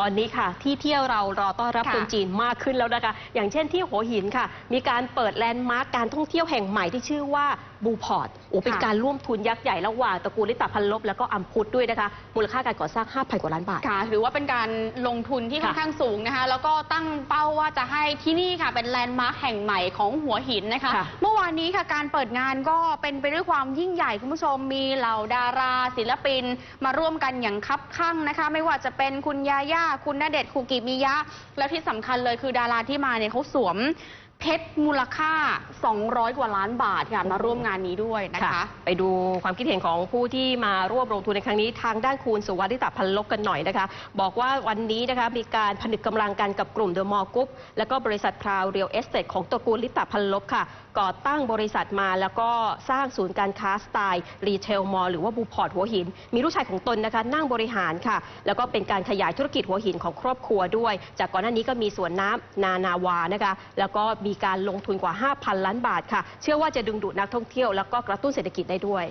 ตอนนี้ค่ะ ที่เที่ยวเรารอต้อนรับค่ะคนจีนมากขึ้นแล้วนะคะ อย่างเช่นที่หัวหินค่ะ มีการเปิดแลนด์มาร์กการท่องเที่ยวแห่งใหม่ที่ชื่อว่าบูพอร์ตโอ้เป็นค่ะการร่วมทุนยักษ์ใหญ่ระหว่างตระกูลลิตาพันลบแล้วก็อัมพุทธด้วยนะคะ มูลค่าการก่อสร้าง 5,000 กว่าล้านบาทค่ะถือว่าเป็นการลงทุนที่ค่อนค่ะข้างสูงนะคะ แล้วก็ตั้งเป้าว่าจะให้ที่นี่ค่ะ เป็นแลนด์มาร์คแห่งใหม่ของหัวหินนะคะค่ะเมื่อวานนี้ค่ะการเปิดงานก็เป็นไปด้วยความยิ่งใหญ่คุณผู้ชมมีเหล่าดาราศิลปิน มาร่วมกันอย่างคับข้างนะคะ ไม่ว่าจะเป็นคุณยาย่าคุณณเดชน์คุกิมิยะ แล้วที่สำคัญเลยคือดาราที่มาเนี่ยเขาสวมเพชรมูลค่า 200 กว่าล้านบาทค่ะมาร่วมงานนี้ด้วยนะคะ ไปดูความคิดเห็นของผู้ที่มาร่วมลงทุนในครั้งนี้ทางด้านคุณสุวัสดิตาพันลบกันหน่อยนะคะ บอกว่าวันนี้นะคะมีการผนึกกำลังกันกับกลุ่มเดอะมอลล์กรุ๊ปและก็บริษัทพราวเรียลเอสเตของตระกูลลิตาพันลบค่ะ ก่อตั้งบริษัทมาแล้วก็สร้างศูนย์การค้าสไตล์รีเทลมอลล์หรือว่าบูพอร์ตหัวหิน มีลูกชายของตนนะคะนั่งบริหารค่ะ แล้วก็เป็นการขยายธุรกิจหัวหินของครอบครัวด้วย จากก่อนหน้านี้ก็มีสวนน้ำนานาวานะคะแล้วก็มีการลงทุนกว่า 5,000 ล้านบาทค่ะ เชื่อว่าจะดึงดูดนักท่องเที่ยวแล้วก็กระตุ้นเศรษฐกิจได้ด้วย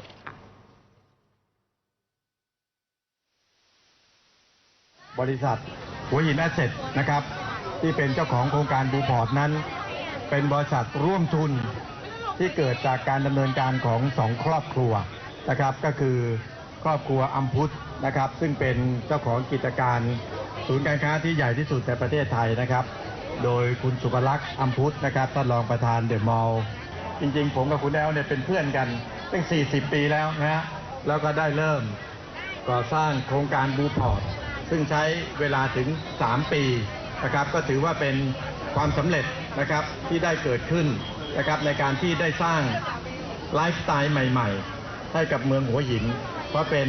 บริษัทหัวหินแอสเซทนะครับ ที่เป็นเจ้าของโครงการบูพอร์ตนั้น เป็นบริษัทร่วมทุนที่เกิดจากการดำเนินการของสองครอบครัวนะครับ ก็คือครอบครัวอัมพุทธนะครับ ซึ่งเป็นเจ้าของกิจการศูนย์การค้าที่ใหญ่ที่สุดในประเทศไทยนะครับ โดยคุณสุภลักษณ์อัมพุทธนะครับท่านรองประธานเดอะมอลล์จริงๆ ผมกับคุณแอลเนี่ยเป็นเพื่อนกันตั้ง 40 ปีแล้วนะฮะแล้วก็ได้เริ่มก่อสร้างโครงการบูพอร์ตซึ่งใช้เวลาถึง 3 ปีนะครับก็ถือว่าเป็นความสำเร็จนะครับที่ได้เกิดขึ้นนะครับในการที่ได้สร้างไลฟ์สไตล์ใหม่ๆ ให้กับเมืองหัวหิน เพราะเป็น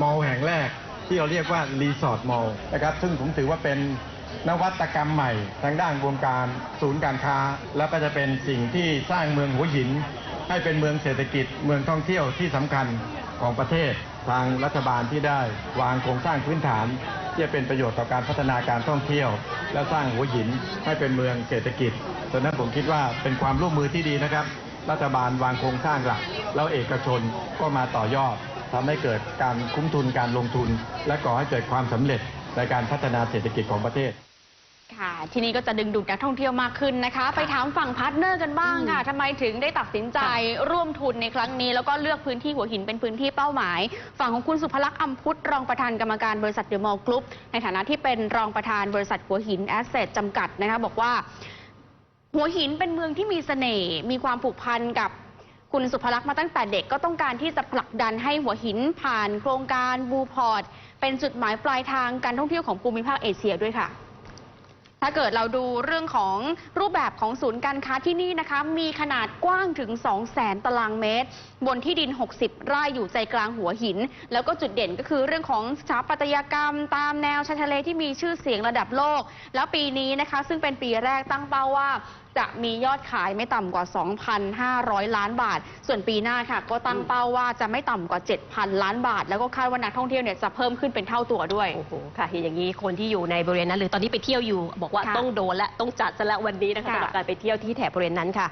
มอลล์แห่งแรกที่เราเรียกว่ารีสอร์ทมอลล์นะครับซึ่งผมถือว่าเป็น นวัตกรรมใหม่ ทางด้านวงการศูนย์การค้า แล้วก็จะเป็นสิ่งที่สร้างเมืองหัวหิน ให้เป็นเมืองเศรษฐกิจ เมืองท่องเที่ยวที่สำคัญของประเทศ ทางรัฐบาลที่ได้วางโครงสร้างพื้นฐานที่จะเป็นประโยชน์ต่อการพัฒนาการท่องเที่ยว และสร้างหัวหินให้เป็นเมืองเศรษฐกิจดังนั้นผมคิดว่าเป็นความร่วมมือที่ดีนะครับ รัฐบาลวางโครงสร้างหลัก แล้วเอกชนก็มาต่อยอดทำให้เกิดการคุ้มทุนการลงทุน และก่อให้เกิดความสำเร็จ ในการพัฒนาเศรษฐกิจของประเทศ ค่ะ ที่นี่ก็จะดึงดูดนักท่องเที่ยวมากขึ้นนะคะ ไปถามฝั่งพาร์ทเนอร์กันบ้างค่ะทำไมถึงได้ตัดสินใจร่วมทุนในครั้งนี้ แล้วก็เลือกพื้นที่หัวหินเป็นพื้นที่เป้าหมาย ฝั่งของคุณสุภลักษณ์อัมพุทธรองประธานกรรมการบริษัทเดอะมอลล์กรุ๊ปในฐานะที่เป็นรองประธานบริษัทหัวหินแอสเซทจำกัดนะคะบอกว่า หัวหินเป็นเมืองที่มีเสน่ห์มีความผูกพันกับคุณสุภลักษณ์มาตั้งแต่เด็กก็ต้องการที่จะผลักดันให้หัวหินผ่านโครงการบูพอร์ต เป็นจุดหมายปลายทางการท่องเที่ยวของภูมิภาคเอเชียด้วยค่ะ ถ้าเกิดเราดูเรื่องของรูปแบบของศูนย์การค้าที่นี่นะคะ มีขนาดกว้างถึง 2 0 0แสนตารางเมตร บนที่ดิน 60 ไร่อยู่ใจกลางหัวหิน แล้วก็จุดเด่นก็คือเรื่องของสถาปัตยกรรม ตามแนวชายทะเลที่มีชื่อเสียงระดับโลก แล้วปีนี้นะคะ ซึ่งเป็นปีแรกตั้งเป้าว่า จะมียอดขายไม่ต่ำกว่า 2,500 ล้านบาท ส่วนปีหน้าค่ะ ก็ตั้งเป้าว่าจะไม่ต่ำกว่า 7,000 ล้านบาท แล้วก็คาดว่านักท่องเที่ยวเนี่ยจะเพิ่มขึ้นเป็นเท่าตัวด้วย โอ้โหค่ะเห็นอย่างนี้คนที่อยู่ในบริเวณนั้น หรือตอนนี้ไปเที่ยวอยู่ บอกว่าค่ะต้องโดนและต้องจัดซะแล้ววันนี้นะคะค่ะ สำหรับการไปเที่ยวที่แถบบริเวณนั้นค่ะ